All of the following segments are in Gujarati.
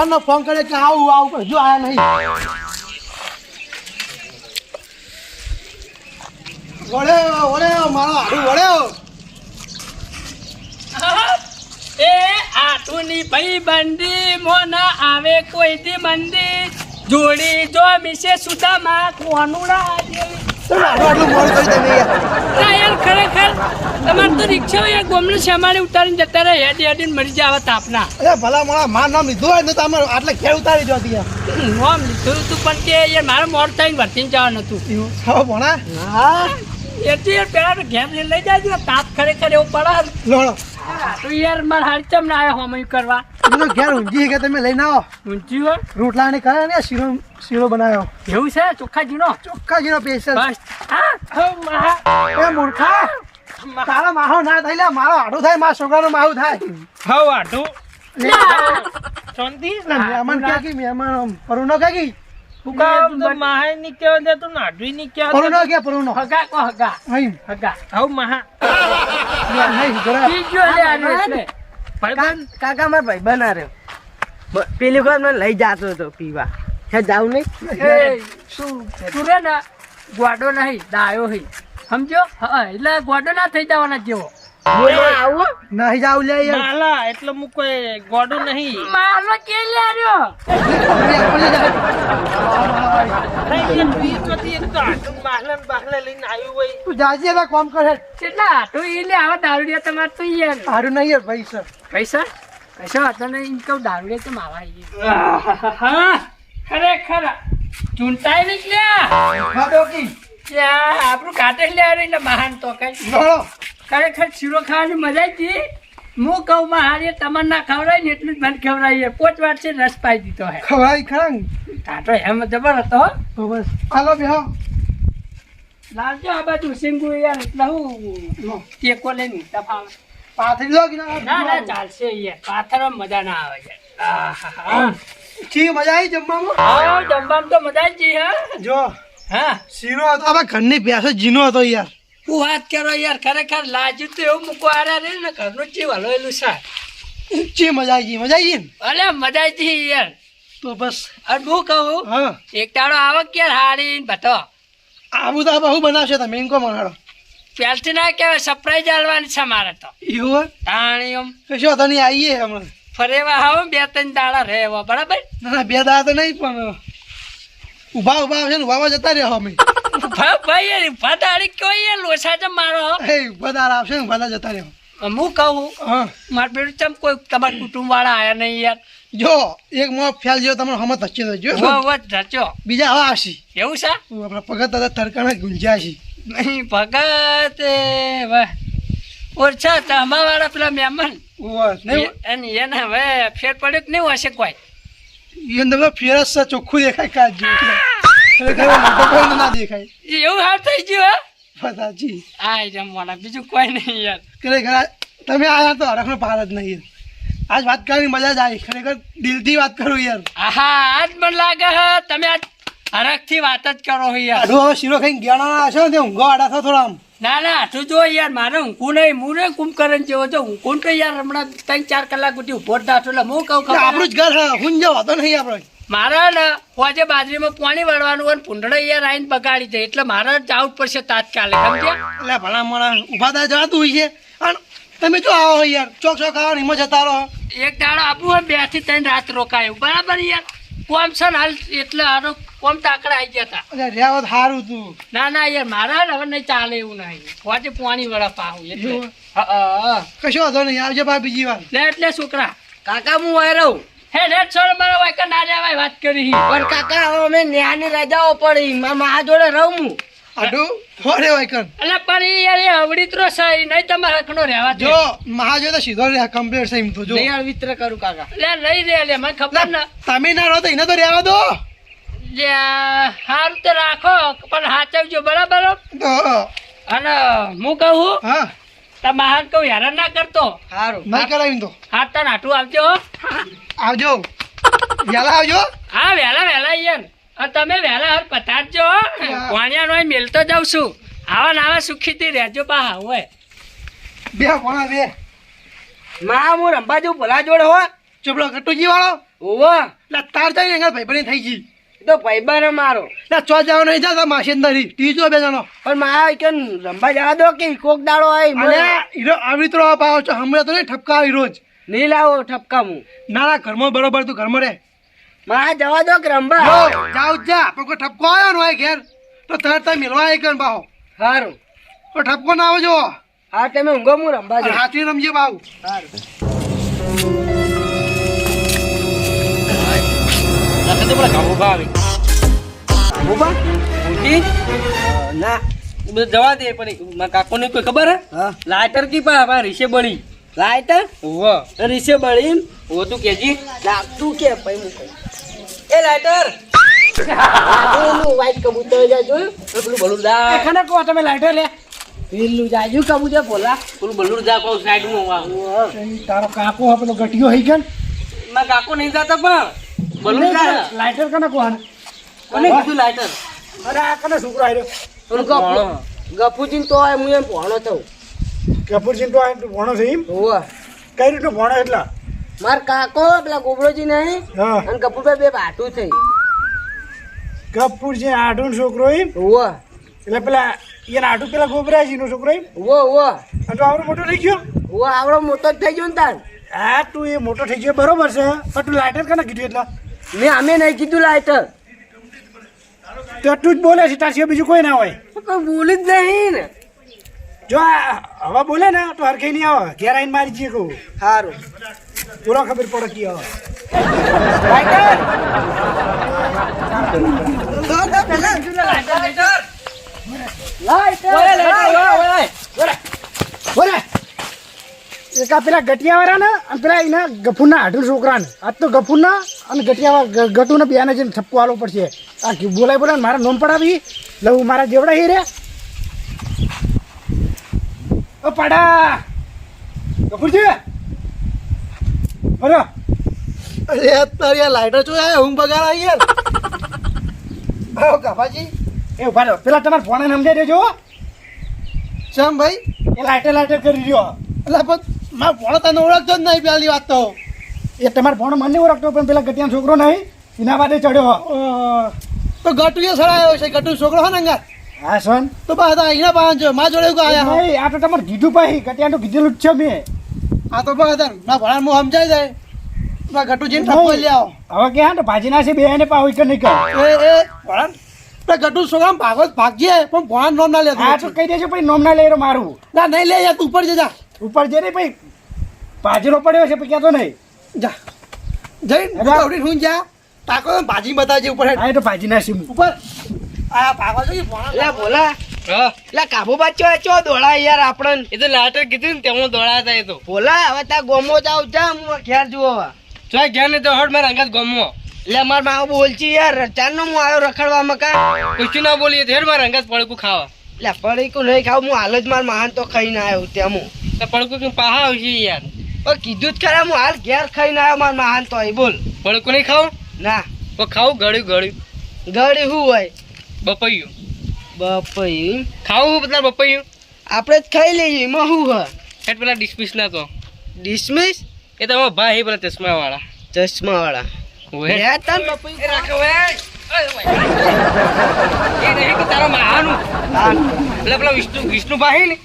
સવારનો ફોન કરે કે આવું આવું પણ હજુ આવ્યા નહીં. વળ્યો વળ્યો મારો હાડું વળ્યો. એ આટુની ભાઈ બંદી મોના આવે કોઈ દી મંદી. જોડી જો મિસે સુદામાં કોનુડા તમે આટલું આટલું મોડું કરી તમે યાર ના યાર ખરેખર તમારે તો રિક્ષા એક ગોમને સામાને ઉતારીને જતા રહે હેડી હેડીને મરી જાય તાપના. અરે ભલા મોડા માર નામ લીધું હોય ને તો તમે આટલે ઘેર ઉતારી દો યાર. નામ લીધું હતું પણ કે યાર મારે મોડ થઈને વર્તીને જવાનું હતું. હવે ભણા હા. એટલે યાર પેલા તો ઘેમ લઈ જાય તાપ ખરેખર એવું પડે લોણો. તો યાર મારે ચમ ના આવ્યો હોમય કરવા. તમે ઘેર ઊંઘી કે તમે લઈને આવો? ઊંચી હોય રોટલા ને કરે ને શીરો શીરો બનાવ્યો. એવું છે? ચોખ્ખાજીનો ચોખ્ખાજીનો સ્પેશિયલ બસ. હા. હવ મહા એ મૂર્ખા. તારા માહો ના થાય લે મારો આડું થાય મારા છોકરાનો માહું થાય. હવ આટું લે, શાંતિ? મહેમાન ક્યાં ગઈ? મહેમાન પરુનો ક્યાં ગઈ? માહે ની કહેવા દે તું નાડવી ની ક્યાં પરુનો? હગા કો હગા. હવ માહા. નહીં જરા. બીજો લે આને ભાઈબંધ કાકા મારા ભાઈ બના રહ્યો. પેલી વખત મને લઈ જાતો હતો પીવા. હે જાવ નહીં? એ શું? તું રે ને ગોડો નહીં દાયો હઈ સમજો? હા એટલે ગોડો ના થઈ જવાના જેવો. નહીં જાવ લે યાર માલા એટલે હું કોઈ ગોડું નહીં. મારો કે લે રહ્યો તો ને જાજે એના કોમ કરે. કેટલા તો એ લે આવા દારૂડિયા તમારે તો યાર હારું નહીં સર પૈસા. પૈસા? હતા ને એમ કહું દારૂડિયા તો માવા હા ખરેખર. ચૂંટાઈ નીકળ્યા. આપણું કાટે લે એટલે મહાન તો કઈ. ખરેખર શીરો ખાવાની મજા આવી હું કહું માં હારી તમારે ના ખવડાય ને એટલું જ મને ખવડાવીએ. પોચ વાર છે રસ પાઈ દીધો હે. ખવડાવી ખરા? કાંટો એમ જબર હતો હો. બસ. હાલો બેહો. લાવજો આ બાજુ સિંગુ યાર એટલે હું ટેકો લઈને ઊંઘતા ફાવે. પાથરી લો ના ના ચાલશે યાર. પાથરમાં મજા ના આવે યાર. આહાહા. જી મજા આવી જમવામાં? હા જમવામાં તો મજા જ જઈ હા. જો. હા? શીરો હતો. હવે ઘરની પ્યાસો જીનો હતો યાર. હું વાત કરો યાર ખરેખર લાજુ તો એવું મૂકવા આર્યા રે ને ઘરનું ચીવ હલોયેલું છે. જી મજા આવી ગઈ મજા આવી ગઈ અલે મજા આવી ગઈ યાર. તો બસ. અને હું કહું હા. એક દાડો આવો કે હારી બતો આવું તો બહુ બનાવશે તમે એમ કહો મનાડો પહેલથી ના કહેવાય સરપ્રાઈઝ આલવાની છે મારે તો. એવું તાણી એમ કશો તો નહીં આવીએ હમણાં. ફરેવા આવો બે ત્રણ દાડા રહેવા બરાબર? ના બે દાડા તો નહીં પણ ઊભા ઊભા આવશે ને ઊભામાં જતા રહ્યો અમે. ભા- ભાઈ કોઈ ઊભા લોસા છે મારો. એ ઊભા દાડા આવશે ને ઊભા જતા રહ્યો હું કહું? હા. મારે પેલું ચમ કોઈ તમારા કુટુંબ વાળા આયા નહીં યાર? જો એક મો ફેલ જો તમારો હમત હચ્ચે તો જો. વો વો બીજા હવા આવશે. એવું છે? આપણા પગત દાદા તરકાણા ગુંજ્યા છે. નહીં પગત વાહ ઓછા તમારા વાળા પેલા મહેમાન. નહીં અને એને હવે ફેર પડ્યો કે નહીં હશે કોઈ? અંદર ફેરસ ચોખ્ખું દેખાય કાચ જેવું ના દેખાય. એવું હાલ થઈ ગયું આ જમવાના બીજું કોઈ નહીં યાર. ખરેખર તમે આયા તો હરખનો પાર જ નહીં આજ વાત કરવાની મજા જ આવી. ખરેખર દિલથી વાત કરું યાર. આહા આજ મને લાગે હે તમે આજ હરખથી વાત જ કરો યાર. શીરો ખાઈને ગયા હશો ને ઊંઘો આડા થો થોડા આમ ના ના તું જો યાર મારે ઊંઘું નહીં. હું નહીં કુંભકરણ જેવો હું ઊંઘું તો યાર હમણાં ત્રણ ચાર કલાક સુધી ઊભો જ નાઠો એટલે હું કહું આપણું જ ઘર હું જ વાતો નહીં આપણે. મારા ને આજે બાજરીમાં પાણી વળવાનું હોય પૂંઢળે યાર આવીને બગાડી દે. એટલે મારે જવું આવું પડશે તાત્કાલે સમજ્યા? એટલે ભલા મારા ઊભા થા જવાતું હોય છે. અને તમે જો આવો યાર ચોક ચોક આવો ને એમાં જતા રહો. એક દાડો આપવું હોય બેથી ત્રણ રાત રોકાયું બરાબર યાર? કોમ છે હાલ એટલે આનો કોમ તાકડા આવી ગયા હતા રહ્યા સારું તું. ના ના યાર મારા હવે નહીં ચાલે એવું નહીં. વાજે પાણી વડા પાઉં એટલે. કશો વાંધો નહીં આવજો ભાઈ બીજી વાર. લે એટલે છોકરા. કાકા હું વાય રહું. હે રે છોડ મારા વાયકા ના રેવાય વાત કરી. પણ કાકા હવે અમે ન્યાની રજાઓ પડી. મારા મા જોડે રહું હું. આડું? ફોરે વાયકન એટલે પણ એ યાર એ અવળીતરો છે નહીં તમારે હકનો રહેવા દે. જો મહાજો તો સીધો રહ્યા કમ્પ્લીટ છે એમ તો જો. વિત્ર કરું કાકા. લે નહીં રે લે મને ખબર ના તમે ના. રહો તો એને તો રહેવા દો. હારું તો રાખો પણ હાચવજો બરાબર તો, અને હું કહું હા. તમે હાલ કહું હેરાન ના કરતો. સારું નહીં કરાવી તો. હાથ તને હાટું આવજો આવજો. વહેલા આવજો. હા વહેલા વહેલા યાર તમે વહેલા હાર પતાડજો. વાણિયા નો મેલતો જાઉં છું. આવા નાવા સુખીથી રહેજો પા હોય. બે કોણા બે. માં હું રંબા જઉં ભલા જોડે હો. ચોપડો કટુજી વાળો. ઓવો એટલે તાર જાય એના ભાઈબંધી થઈ ગઈ. તો ભાઈબંધ મારો. ના ચો જાવ નહીં જતા માસેન્દરી ટીવી જો બે જણો. પણ મારા કે રંબા જવા દો કે કોક દાડો આય મને? હીરો આવી તો પાવ છો. હમણાં તો નહીં ઠપકા આવી રોજ. નહીં લાવો ઠપકા હું ના ના ઘરમાં બરોબર તું ઘરમાં રે મારા જવા દો કે રંબા જો જાવ જા પણ કોઈ ઠપકો આવ્યો ને હોય ઘેર તો તરત તમે મિલવા આવી કર બાહો. સારું તો ઠપકો ના આવજો. હા તમે ઊંઘો હું રંબા જાઉં. હાથી રમજે બાહુ? ના. જવા દે પણ મારા કાકોને કોઈ ખબર હે? હા. લાઇટર કી પા અમારા રીસે બળી. લાઈટર ઓવો રીસે બળી? ઓ તું કેજી. લાગતું કે ભાઈ હું કહું. એ લાઇટર પેલું white કબૂતર જાય? પેલું બલુર દા. ખાને કહો તમે લાઇટર લે. પેલું જાજુ કબૂતર ભોલા. પેલું બલુર દા કહું સાઈડમાં તારો કાકો પેલો ગટિયો હઈ ગયો માં કાકો નહીં જાતો પણ. બલુર દા. લાઈટર કને કહો કોને કીધું લાઇટર અરે આ કને છોકરો આવ્યો પેલું ગપુ ગપુજીને તો હું એમ ભણો થઉં. કપૂરસિંહ તો ભણો છે એમ? હોવે. કઈ રીતનું ભણો એટલા? માર કાકો પેલા ગોબરોજી નહીં અને કપૂરભાઈ બે બાટું થઈ. કપૂરસિંહ આઠું છોકરો એમ? હોવે એટલે પેલા એને આઠું પેલા ગોબરાજીનો છોકરો એમ? ઓ અને તો આવડો મોટો થઈ ગયો? ઓ આવડો મોટો જ થઈ ગયો ને તાર. હા તું એ મોટો થઈ ગયો બરોબર છે. પણ તું લાઇટર કને કીધું એટલા? મેં અમે નહીં કીધું લાઇટર તો તું જ બોલે છે તાર સિવાય બીજું કોઈ ના હોય. કોઈ બોલી જ નહીં ને. જો હવા બોલે ને તો હરખે નહીં આવે. ઘેર આવીને મારી જઈએ કહું. સારું પૂરો ખબર પડે કી આવે બોલે આ પેલા ગટિયાવાળા ને અને પેલા એના ગફુરના આઢું છોકરા ને આજ તો ગફુરના અને ગટિયાવા ગટુને બેને જઈને ઠપકો આલવો પડશે. આ બોલાય બોલાય મારા નોમ પડાવી. લઉં મારા જેવડા હી રે ઓ પાડા! ગફુરજી! અરે અરે આ લાઈટર ચો આયા હું બગાડ આવી યાર. આવો ગફાજી એ ઊભા રહો. પેલા તમારા ફોન સમજાઈ દેજો ચમ ભાઈ? એ લાઈટર લાઈટર કરી રહ્યો. એટલે પણ મારા ફોન તને ઓળખતો જ નહીં પેલી વાત તો. એ તમારો ફોન મને ઓળખતો પણ પેલા ગટિયાનો છોકરો નહીં એના બાદ ચડ્યો તો ગટુ એ સડાયો છે ગટુ છોકરો હોય ને હા સન. તો બા હતા અહીંયા પાંચ મા જોડે નહીં આ તો તમારે કીધું પાહી. ગટિયાનું તો કીધેલું જ છે મેં. આ તો બા હતા ના ભણા હું સમજાઈ જાય. ના ગટુ જીન ઠપકો લઈ આવો. હવે કે હા ને ભાજી ના છે બે ને પાવ કે નહીં કર. એ એ ભણા તો ગટુ સોગામ ભાગો ભાગજે પણ ભણા નોમ ના લેતો આ તો કહી દેજો પછી નોમ ના લઈ મારું. ના નહીં લે યાર તું ઉપર જજા ઉપર જે નહીં ભાઈ ભાજીનો પડ્યો છે પછી ક્યાં તો નહીં. જા. જઈ આવડી હું જા. તાકો ભાજી બતાવજે ઉપર હા તો ભાજી ના સીમ ઉપર. આ ભાગો છો લે ભોલા હા. લે કાબુ બાચો ચો દોડા યાર આપણને. એ તો લાઇટર કીધું ને તેમાં દોડાતા એ તો. બોલા હવે તાર ગોમો જાવ જા હું ઘેર જુઓ હવે. ગયા ને તો હડ મારા અંગાત ગમવો એટલે માર બોલચી યાર ચારનો હું આવ્યો રખડવા મકા કશું ના બોલીએ તો હેડ મારા અંગાત પડકું ખાવા. એટલે પડકું નહીં ખાવ હું હાલ જ માર મહાન તો ખાઈને આવ્યો ત્યાં હું. પડકું કે પાહા આવશે યાર. પણ કીધું જ ખરા હું હાલ ઘેર ખાઈને આવ્યો માર મહાન તો અહીં બોલ. પડકું નહીં ખાવ? ના. પણ ખાવું ગળ્યું ગળ્યું. ગળી શું હોય? બપૈયું. બપઈ ખાવું બધા બપૈયું? આપણે જ ખાઈ લઈએ એમાં શું હોય? હેડ પેલા ડિસમિસ ના તો. ડિસમિસ? એ તો અમારા ભાઈ પેલા ચશ્મા વાળા ચશ્મા વાળા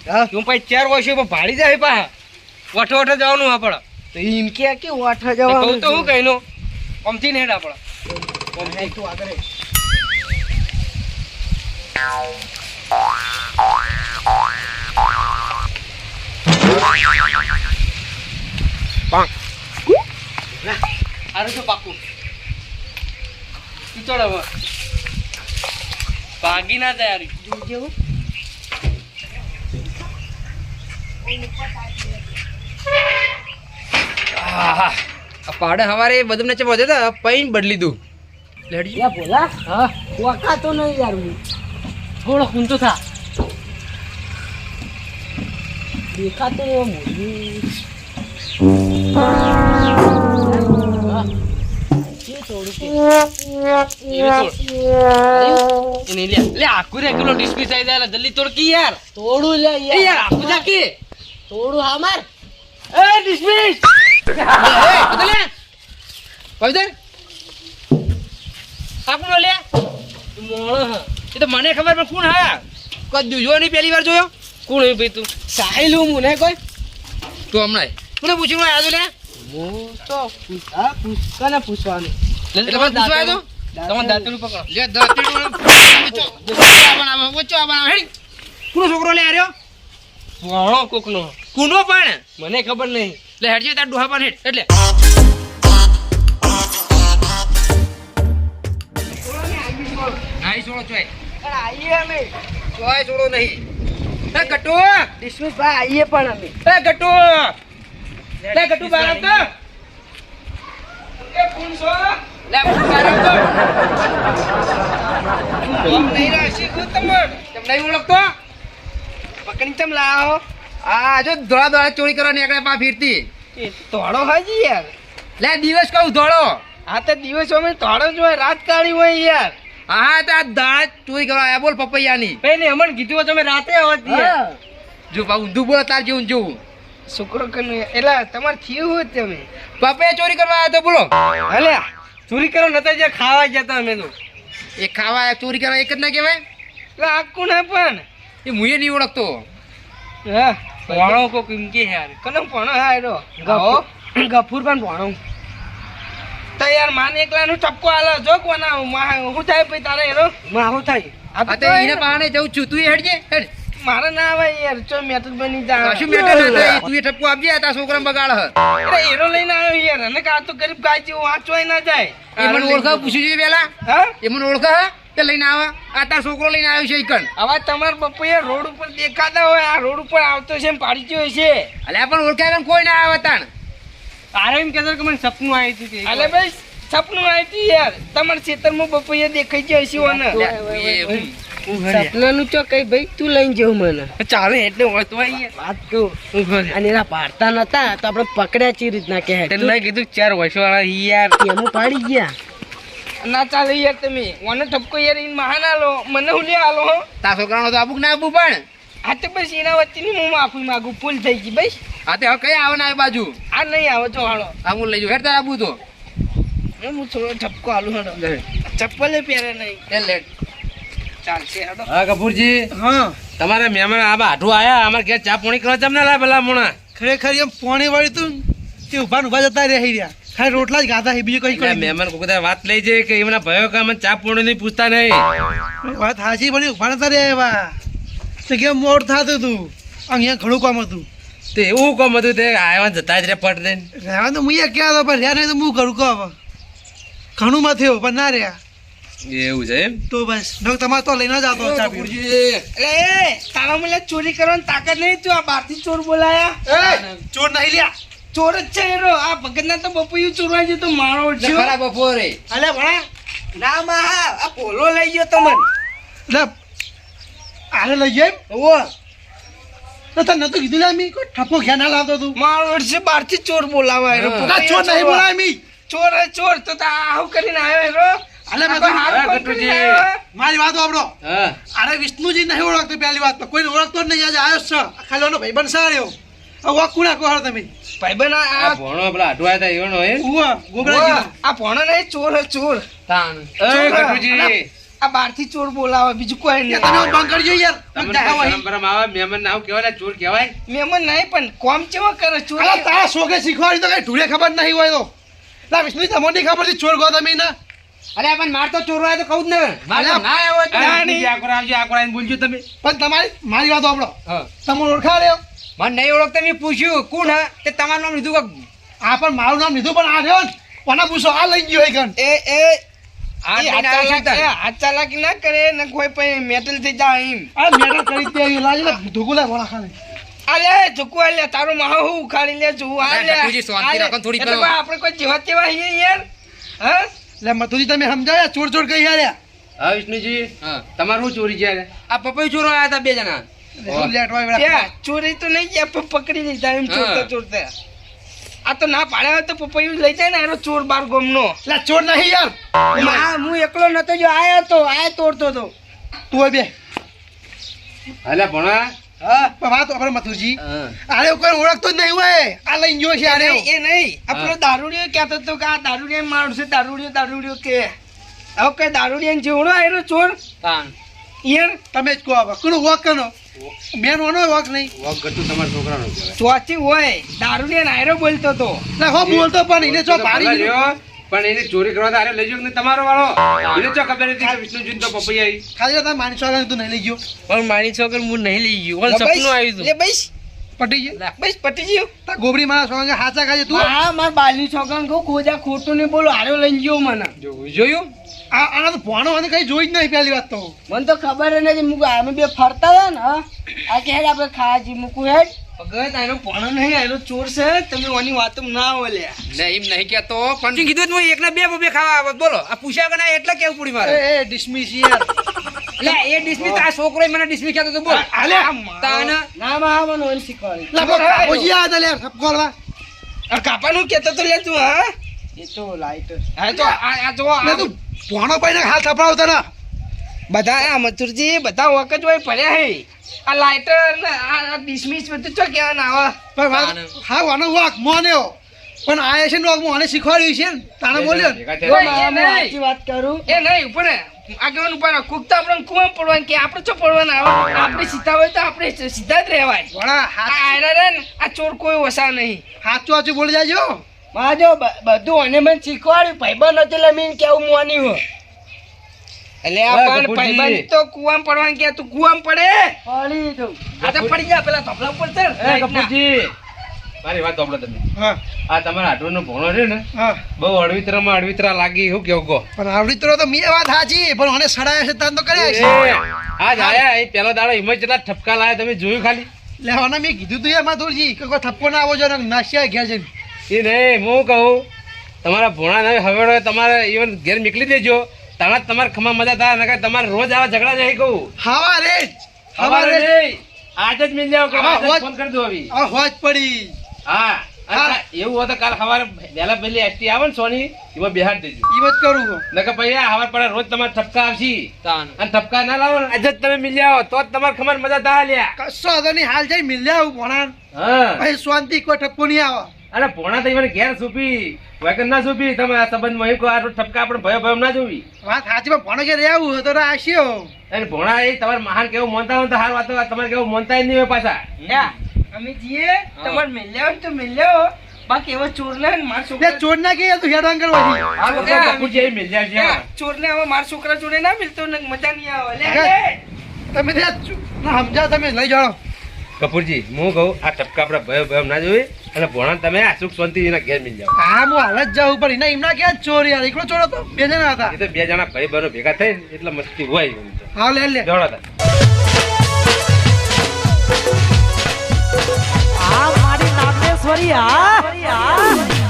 હા. હું ભાડી જાય પાહા. વઠો વઠો જવાનું આપણે. તો એમ કે જવાનું તો હું કહીનો? અમથી ને હેડ આપણે. તું આગળ રે. સારું છે પાકું તું ચડ હવે ભાગી ના તૈયારી જેવું પાડે હવારે બધું ને ચમો દેતા પૈન બદલી દઉં લડી લે ભોલા હા વકાતો નહીં યાર હું થોડો ઊંચો થા. દેખાતો એવો લે લે જાય જલ્દી તોડ કી યાર. થોડું લે યાર. આખું જા કે. થોડું હામાર એ ડિસ્મિસ બદલે પવિત્ર આ કોણ લે. એ તો મને ખબર પણ કોણ હા? કોઈ જોયો નહીં પહેલી વાર જોયો? કોણ હોય ભાઈ તું? સાહેલું હું મને કોઈ? તું હમણાં કોને પૂછ્યું? તું લે હું તો પૂછ- હા પૂછવાનું? એટલે મને પૂછવા આવ્યો તમારે દાંતેલું પકડો. લે દાંતેડું બનાવો વચ્ચો બનાવો હેડી. કોનો છોકરો લે આર્યો ભણો કોકનો. કુનો પણ? મને ખબર નહીં. એટલે હેડજે તાર ડોહા પણ હેડ. એટલે. નાઈ છોડો ચોય. આવીએ અમે. ચોય છોડો નહીં. એ ગટુ! વિશ્વેશભાઈ આવીએ પણ અમે. એ ગટુ! લે ગટુ આવતો. એ કોણ છો લે આવતો. આમ નહીં રાશી કુ તમે કેમ નહીં ઓળખતો? પકડી તમ લાવો. આ જો ધોળા ધોળા ચોરી કરવા નીકળે પા ફીરતી ધોળો તોડો હાજી યાર. લે દિવસ કહું ધોળો. આ તો દિવસો અમે જ હોય રાત કાઢી હોય યાર. હા તો આ દાળ ચોરી કરવા આયા બોલ પપૈયાની. ને અમને કીધું તમે રાતે આવતી જો પા ઊંધું બોલો તાર જેવું જેવું. છોકરો એટલે તમારે થયું હોય તમે. પપૈયા ચોરી કરવા આવ્યા તો બોલો. હલે ચોરી કરવા નતા જે ખાવા જતા અમે તો. એ ખાવા ચોરી કરવા એક જ ના કહેવાય? એટલે આખું ના પણ? એ મુએ નહીં ઓળખતો. હા ભણો કો કે યાર. કને ભણો? હા. ગફુર પણ ભણો. તો યાર માને એકલા નું ટપકો આલો. જો કોના હું થાય ભાઈ તારે એનો? મારું થાય. આ તો એને પાણે જઉં છું. તું એ હેડજે હેડ. મારે ના આવે યાર. ચો મેટર બની જા. શું મેટર ના થાય? તું એ ઠપકો આપજે આ છોકરા બગાડ હ. અરે એરો લઈને આવ્યો યાર. અને કા તો ગરીબ ગાય જેવું વાંચવાય ના જાય. એ મને ઓળખા પૂછ્યું છે પેલા? હા? એ મને ઓળખા કે તે લઈને આવા? આ તાર છોકરો લઈને આવ્યો છે ઈકણ. હવે તમારા બપોરે રોડ ઉપર દેખાતા હોય. આ રોડ ઉપર આવતો છે એમ પાડી ગયો છે. અલ્યા પણ ઓળખાય કોઈ ના આવે તાણ. તારે એમ કહેતો કે મને સપનું આવી હતી અલે ભાઈ સપનું આવી હતી યાર. તમાર ખેતરમાં બપૈયા દેખાઈ જાય છે ઓને. સપનાનું ચો કઈ ભાઈ તું લઈને જવું મને. ચાલે એટલે હોય તો વાત કહું. અને એના પાડતા નતા તો આપણે પકડ્યા ચી રીતના કે તને કીધું ચાર વર્ષ વાળા યાર. એમાં પાડી ગયા. ના ચાલે યાર તમે. ઓને ઠપકો યાર ઈન મહાન આલો. મને હું લે આલો તા છોકરાનો તો આબુક ના આબુ પણ. આ તો બસ એના વચ્ચેની હું માફી માંગુ ભૂલ થઈ ગઈ ભાઈ આ તે હવે કઈ આવે ને બાજુ? આ નહીં આવે તો હાલો. આ હું લઈ જાઉં. હેડ તાર તો. હું થોડો ઠપકો આલું હાલો ચપ્પલે પહેરે નહીં. એ ચાલશે હા કપૂરજી. હા. તમારા મહેમાન આ બાઠું આયા અમારે ઘેર ચા પોણી કરવા ચમ ના લાય ભલા મોણા. ખરેખર એમ પોણી વાળી તું તે ઊભા ઊભા જતા રહી રહ્યા ખાલી રોટલા જ ગાધા બીજું કઈ મહેમાન કોઈ કદાચ વાત લઈ જાય કે એમના ભયો કે ચા પોણી નહીં પૂછતા નહીં. વાત હાચી બની ઊભા નતા રહ્યા એવા. તો કેમ મોડ થતું તું. અહીંયા ઘણું કામ હતું. તે એવું કોમ હતું તે આવ્યા ને જતા જ રે પટ દઈને. રહેવા તો હું ક્યાં હતો પણ રહ્યા નહીં તો હું ઘણું કહું ઘણું માં થયો પણ ના રહ્યા. એવું છે એમ? તો બસ. નક તમારે તો લઈને જ આવતો ચા પીવા. એ તારા મને ચોરી કરવાની તાકાત નહીં તું આ બહારથી ચોર બોલાયા? એ, ચોર નહીં લ્યા. ચોર જ છે એનો. આ ભગતના તો બપોયું ચોરવા ગયો તો મારો છે. ખરા બપોરે. અલે ભણા. ના મા આ પોલો લઈ ગયો તમને આને લઈ જાય ઓ તો તને નતું કીધું લે મી કોઈ ઠપકો ઘ્યા ના લાવતો તું? મારો છે બહારથી ચોર બોલાવા હા. ના ચોર નહીં બોલાય મી ચોર હે ચોર તો તા આવું કરીને આવ્યો એરો અલે મેં તો- હારું હા, કોઈ ગટુજી. મારી વાત હા. અરે વિષ્ણુજી નહીં ઓળખતો પહેલી વાત તો. કોઈને ઓળખતો જ નહીં. આજે આવ્યો છે. આ ખાલી ઓનો ભાઈબંધ સાર્યો આ કુણા કોહર તમે? ભાઈબંધ આ- ભણો પેલા આવ્યા હતા એવનો એમ ઉવા ગોબરા આ ભણો નહીં ચોર હે ચોર. તાણ. એ ચોર. આ બહારથી ચોર બોલાવે બીજું કોઈ નહીં. તને બંધ કરજો યાર. બરમ આવે? મહેમાન નામ કહેવાય ચોર કહેવાય? મહેમાન નહીં પણ કોમ ચેવો કરે? ચોર તારા શોખે શીખવાડી તો કઈ ઢૂળે ખબર નહીં હોય તો. ના વિષ્ણુ તમને નહીં ખબર છે ચોર ગો તમે ના? અરે પણ માર તો ચોર હોય તો કહું જ ને. મારે ના આવ્યો જ નહીં. આ આવજો આ આવીને બોલજો તમે. પણ તમારી મારી વાત આપણો હા. તમે ઓળખા રહ્યો મને નહીં ઓળખતા મેં પૂછ્યું કોણ હે? તે તમારું નામ લીધું કે આ પણ મારું નામ લીધું પણ આ રહ્યો ને કોના પૂછો? આ લઈ ગયો એ એ ચાલાક- ના કરે ને કોઈ પછી મેટલ થઈ જાય એમ. આ મેટર કરી તે આવી લાગે ને ધોકું લાય ખાને અલે ઝુકુ લે તારું માહો હું ઉખાડી લે જોવું આ લે. ટપુજી, શાંતિ આ લે. રાખો ને થોડી એટલે પેલો. કોઈ આપણે કોઈ જેવા તેવા છીએ યાર. હા? એટલે મથુજી તમે સમજાયા? ચોર ચોર કહી હાર્યા હા વિષ્ણુજી. તમારું શું ચોરી છે? આ પપૈયું ચોરો આવ્યા હતા બે જણા. ચોરી તો નહીં ગયા પકડી લીધા એમ ચોરતા ચોરતા. આ તો ના પાડ્યા તો પપૈયું લઈ જાય ને એનો ચોર બાર ગોમનો. એટલે ચોર નહીં યાર. હા હું એકલો નતો જો આયો તો આય તોડતો તો. તું બે. હાલે ભણા. હા વાત આપણે મથુરજી. હા. આરે કોઈ ઓળખતો જ નહીં હોય. આ લઈ ગયો છે અરે એ નહીં આપણો દારૂડિયો કહેતો હતો કે આ દારૂડિયા માણસ છે દારૂડિયો દારૂડિયો કે. હવે કઈ દારૂડિયા જેવડો આયરો ચોર? યાર તમે જ કહો હવે. કોનો વોક કનો? મેન ઓનો વોક નહીં. વોક કરતું તમારા છોકરાનો ચોચી હોય દારૂડિયા આયરો બોલતો હતો ના હો બોલતો પણ એને ચો તો પણ એને ચોરી કરવા તારે લઈ ગયો નહીં તમારો વાળો? એને ચો ખબર હતી કે વિષ્ણુજીને તો પપૈયા આવી. ખાલી માની છોકરા તું નહીં લઈ ગયો. પણ મારી છોકર હું નહીં લઈ ગયો. સપનું આવ્યું હતું. બસ પટી ગયું? બસ પટી ગયો. તા ગોબરી મારા સોંગે હાચા ખાજે તું? હા માર બાલની છોકરા કહું ખોજા ખોટું નહીં બોલો હારો લઈ ગયો મને. જોયું જોયું? આ આના તો ભણો અને કઈ જોઈ જ નહીં પહેલી વાત તો. મને તો ખબર નથી મૂકું અમે બે ફરતા હતા ને આ કે હેડ આપણે ખાવા જઈએ મૂકું હેડ. ભગત આનો પોણો નહીં આનો ચોર છે તમે ઓની વાત ના ઓલ્યા ને એમ નહીં કહેતો પણ કીધું હું એકલા બે બબે ખાવા આવે બોલો. આ પૂછ્યા કે ના એટલે કેવું પડી મારે? એ એ ડિસમિસ યાર. એટલે એ ડિસ્મિસ આ છોકરો મને ડિસ્મિસ કહેતો તો બોલ. આલે તાને. ના માં મને શીખવાડી. લે ઓજી આ દલે સપકોલવા અર કાપાનું કેતો તો લે તું હા? એ તો લાઈટ હા તો આ આ જો આ તું ભણો પાઈને હાલ થપડાવતા ના બધા આ મચુરજી બધા વખત હોય પડ્યા હે. આ લાઈટર ને આ ડિસ્મિસ બધું ચો કેવાના આવે? પણ હા વાનો વાક મોનેઓ પણ આ છે ને મોને શીખવાડ્યું છે ને તાણે બોલ્યો ને. વાત કરું. એ નહીં ઉપર. આગળ ઉપર કુક આપણે કુવા પડવાનું કે આપણે ચો પડવાના? આવે આપણે સીધા હોય તો આપણે સીધા જ રહેવાય. આયરા રે ને આ ચોર કોઈ ઓછા નહીં. હાચું સાચું બોલી જાજો. માજો બધું અને મને શીખવાડ્યું. ભાઈબંધ હતો એટલે મેં કેવું મોની હોય. એટલે આ ભાઈબંધ તો કુવામાં પડવાનું કે તું કુવામાં પડે? પડી જવું આ તો પડી જા પેલા ધોપલા ઉપર ચડ. કપૂરજી, મારી વાત સાંભળો તમે. આ તમારા આટવાનો ભોણો છે ને બહુ અળવિતરામાં અળવિતરા લાગી એવું કેવું કહો? પણ આવડી તો મેં વાત સાચી પણ મને સડાયા છે તાન તો કર્યા છે. આજ આયા એ પેલો દાડો હિંમત જેટલા ઠપકા લાયા તમે જોયું ખાલી? લેવાના મેં કીધું તું એમાં દોરજી કે કોઈ ઠપકો ના આવો જો નાસ્યા નાશ્યા ઘેર જઈને. એ નહીં હું કહું તમારા ભોણા નહીં હવે તમારે ઇવન ઘેર નીકળી દેજો. તાણા તમારે ખમા મજા થાય નકર તમારે રોજ આવા ઝઘડા જાય કહું. હવા રે હવા રે આજે જ મિલ જાવ ફોન કરી દો હવે આ હોજ પડી. હા હા. એવું હોય તો કાલ સવારે વહેલા પેલી એસટી આવે ને સોની એમાં બિહાર દેજો એ વાત કરું છું. નકર પછી આ હવાર પડે રોજ તમારે ઠપકા આવશે. તાન. અને ઠપકા ના લાવો ને. આજે તમે મિલ આવો તો જ તમારે ખબર મજા તા લ્યા. કશો હતો નહીં હાલ જઈ મિલ્યા આવું ભણા હા. શાંતિ કોઈ ઠપકો નહીં આવે. અરે ભોણા તો મને ઘેર સૂપી વગર ના સૂપી તમે આ સંબંધમાં કહો આ ઠપકા આપણે ભયો ભયો ના જોવી. વાત સાચી પણ ભોણા ઘેર આવું તો આશ્યો અને ભોણા એ તમારે મહાન કેવું મોનતા હોય તો હાર વાતો તમારે કેવું મોનતા જ નહીં હોય પાછા. યા, અમે જઈએ તમારે મિલ્યા હોય તો મિલ્યા બાકી એવા ચોર ને માર છોકરા ચોર ના કે તું જાય છે ચોર ને હવે માર છોકરા જોડે ના મિલતો ને મજા નહીં આવે. તમે સમજા તમે લઈ જાઓ. કપૂરજી હું કહું આ ટપકા આપડે ભયો ભયો ના જોઈ. અને ભોણા તમે આ સુખ શાંતિ એના ઘેર મિલ જાઓ. હા હું હાલ જ જાઉં પણ એના એમના ક્યાં ચોર યાર? એકલો ચોર હતો? બે જણા હતા. એ તો બે જણા ભાઈ બહેનો ભેગા થઈ એટલે મસ્તી હોય હા લે લે. જોડો તાર. આ મારી નાગેશ્વરી આ